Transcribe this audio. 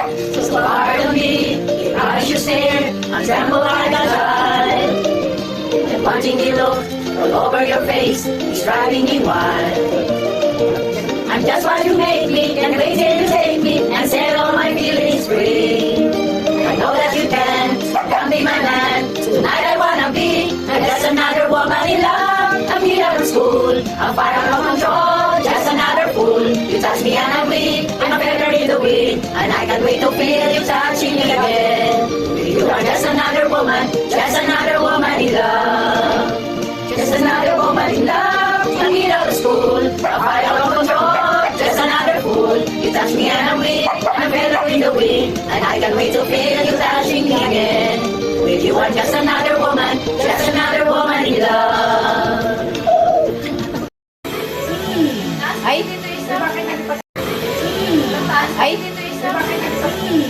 So hard on me, as you stare, I tremble like a child. And watching the look all over your face is driving me wild. I'm just what you make me, and till you take me and set all my feelings free. I know that you can, come be my man. Tonight I wanna be just another woman in love. I'm here out of school, I'm far out of control, just another fool. You touch me and I I'm feather in can't wait to feel you touching me again. You are just another woman, just another woman in love. Just another woman in love. I'm here out of school. I'm far out of control. Just another fool. You touch me and I'm weak. I'm a feather in the wind. And I can't wait to feel you touching me again. With you, I'm just another woman. Just another woman in love. Ay, nagpa... Ay, すてき。